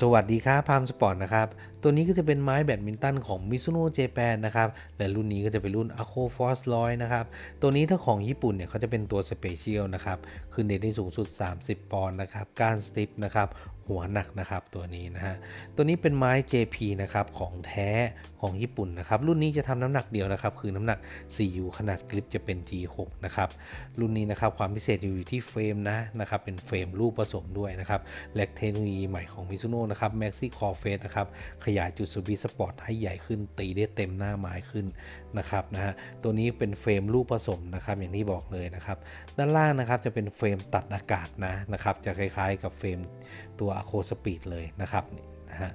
สวัสดีครับพามสปอร์ตนะครับ ตัวนี้ก็จะเป็นไม้แบดมินตันของ Mizuno Japan นนะครับ และรุ่นนี้ก็จะเป็นรุ่น Aqua Force 100นะครับ ตัวนี้ถ้าของญี่ปุ่นเนี่ยเขาจะเป็นตัว Special นะครับ คือเน้นได้สูงสุด 30 ปอนด์นะครับ การสติปนะครับหัวหนักนะครับตัวนี้นะฮะตัวนี้เป็นไม้ JP นะครับของแท้ของญี่ปุ่นนะครับรุ่นนี้จะทำน้ำหนักเดียวนะครับคือน้ำหนัก 4U ขนาดกริปจะเป็น G6 นะครับรุ่นนี้นะครับความพิเศษอยู่ที่เฟรมนะนะครับเป็นเฟรมรูปผสมด้วยนะครับและเทคโนโลยีใหม่ของ Mizuno นะครับ Maxi Core Face นะครับขยายจุดสวิตสปอร์ตให้ใหญ่ขึ้น ตีได้เต็มหน้าไม้ขึ้นนะครับนะฮะตัวนี้เป็นเฟรมรูปผสมนะครับอย่างที่บอกเลยนะครับ ด้านล่างนะครับจะเป็นเฟรมตัดอากาศนะนะครับ จะคล้ายๆกับเฟรมตัวอะโคสปีดเลยนะครับนะฮะ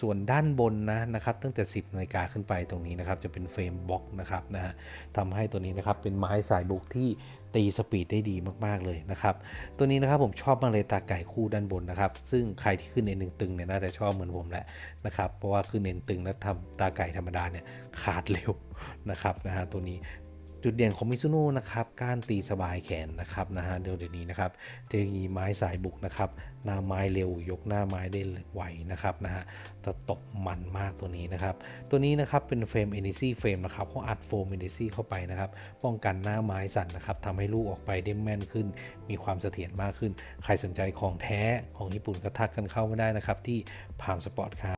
ส่วนด้านบนนะนะครับตั้งแต่ 10นาฬิกาขึ้นไปตรงนี้นะครับจะเป็นเฟรมบล็อกนะครับนะฮะทำให้ตัวนี้นะครับเป็นไม้สายบุกที่ตีสปีดได้ดีมาก ๆ เลยนะครับ ตัวนี้นะครับผมชอบมากเลยตาไก่คู่ด้านบนนะครับ ซึ่งใครที่ขึ้นเอ็นตึงเนี่ยน่าจะชอบเหมือนผมแหละนะครับ เพราะว่าขึ้นเอ็นตึงแล้วทำตาไก่ธรรมดาเนี่ยขาดเร็วนะครับนะฮะตัวนี้ จุดเด่นของมิซูโน่นะครับการตีสบายแขนนะครับนะฮะเดี๋ยวนี้นะครับเทคโนโลยีไม้สายบุกนะครับหน้าไม้เร็วยกหน้าไม้ได้ไวนะครับนะฮะต่ตบมันมากตัวนี้นะครับ ตัวนี้นะครับเป็นเฟรม n e c เฟรมนะครับเขาอัดโฟม n e c เข้าไปนะครับ ป้องกันหน้าไม้สั่นนะครับทำให้ลูกออกไปได้แม่นขึ้น มีความเสถียรมากขึ้น ใครสนใจของแท้ของญี่ปุ่นก็ทักกันเข้ามาได้นะครับที่พามสปอร์ตครับ